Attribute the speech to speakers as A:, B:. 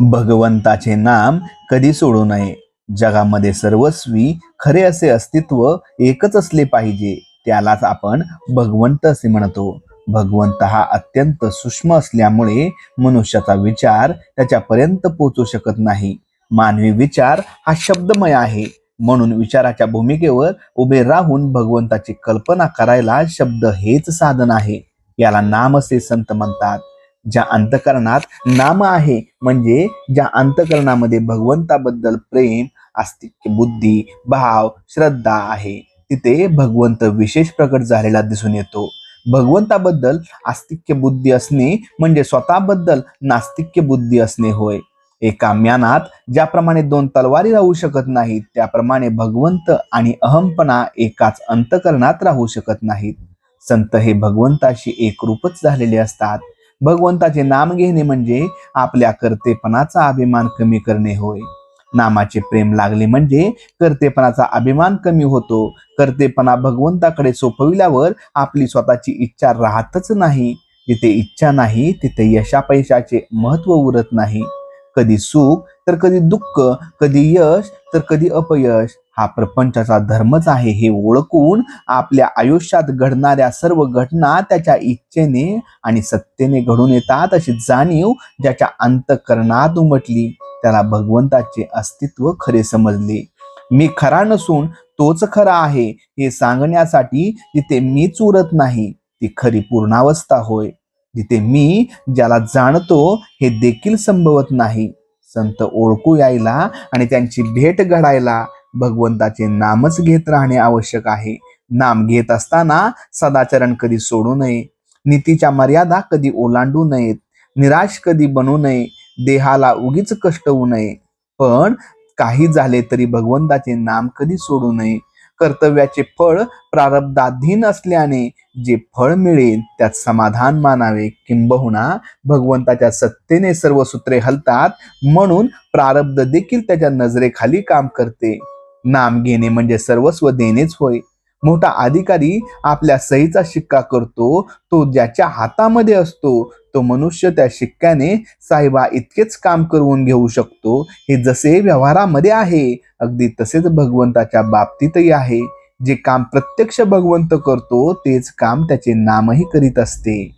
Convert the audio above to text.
A: भगवंताचे नाम कधी सोडू नये. जगामध्ये सर्वस्वी खरे असे अस्तित्व एकच असले पाहिजे त्यालाच आपण भगवंत असे म्हणतो. भगवंत हा अत्यंत सूक्ष्म असल्यामुळे मनुष्याचा विचार त्याच्यापर्यंत पोचू शकत नाही. मानवी विचार हा शब्दमय आहे. म्हणून विचाराच्या भूमिकेवर उभे राहून भगवंताची कल्पना करायला शब्द हेच साधन आहे. याला नाम असे संत म्हणतात. ज्या अंतकरणात नाम आहे म्हणजे ज्या अंतकरणामध्ये भगवंताबद्दल प्रेम आस्तिक्य बुद्धी भाव श्रद्धा आहे तिथे भगवंत विशेष प्रकट झालेला दिसून येतो. भगवंताबद्दल आस्तिक्य बुद्धी असणे म्हणजे स्वतःबद्दल नास्तिक्य बुद्धी असणे होय. एका म्यानात ज्याप्रमाणे दोन तलवारी राहू शकत नाहीत त्याप्रमाणे भगवंत आणि अहमपणा एकाच अंतकरणात राहू शकत नाहीत. संत हे भगवंताशी एकरूपच झालेले असतात. भगवंताचे नाम घेणे म्हणजे आपल्या कर्तेपणाचा अभिमान कमी करणे होय. नामाचे प्रेम लागले म्हणजे कर्तेपणाचा अभिमान कमी होतो. कर्तेपणा भगवंताकडे सोपविल्यावर आपली स्वतःची इच्छा राहतच नाही. जिथे इच्छा नाही तिथे यशा पैशाचे महत्त्व उरत नाही. कधी सुख तर कधी दुःख कधी यश तर कधी अपयश. हा प्रपंचाचा धर्मच आहे हे ओळखून आपल्या आयुष्यात घडणाऱ्या सर्व घटना त्याच्या इच्छेने आणि सत्तेने घडून येतात अशी जाणीव ज्याच्या अंतकरणात उमटली. त्याला भगवंताचे अस्तित्व खरे समजले. मी खरा नसून तोच खरा आहे हे सांगण्यासाठी जिथे मीच उरत नाही ती खरी पूर्णावस्था होय. जिथे मी ज्याला जाणतो हे देखील संभवत नाही. संत ओळखू यायला आणि त्यांची भेट घडायला भगवंताचे नामच घेत राहणे आवश्यक आहे. नाम घेत असताना सदाचरण कधी सोडू नये. नीतीच्या मर्यादा कधी ओलांडू नयेत. निराश कधी बनू नये. देहाला उगीच कष्ट होऊ नये. पण काही झाले तरी भगवंताचे नाम कधी सोडू नये. कर्तव्याचे फळ प्रारब्धाधीन असल्याने जे फळ मिळेल त्यात समाधान मानावे. किंबहुना भगवंताच्या सत्तेने सर्व सूत्रे हलतात म्हणून प्रारब्ध देखील त्याच्या नजरेखाली काम करते. नाम घेणे म्हणजे सर्वस्व देणेच होय. मोठा अधिकारी आपल्या सहीचा शिक्का करतो तो ज्याच्या हातामध्ये असतो तो मनुष्य त्या शिक्क्याने साहेबा इतकेच काम करून घेऊ शकतो हे जसे व्यवहारामध्ये आहे अगदी तसेच भगवंताच्या बाबतीतही आहे. जे काम प्रत्यक्ष भगवंत करतो तेच काम त्याचे नामही करीत असते.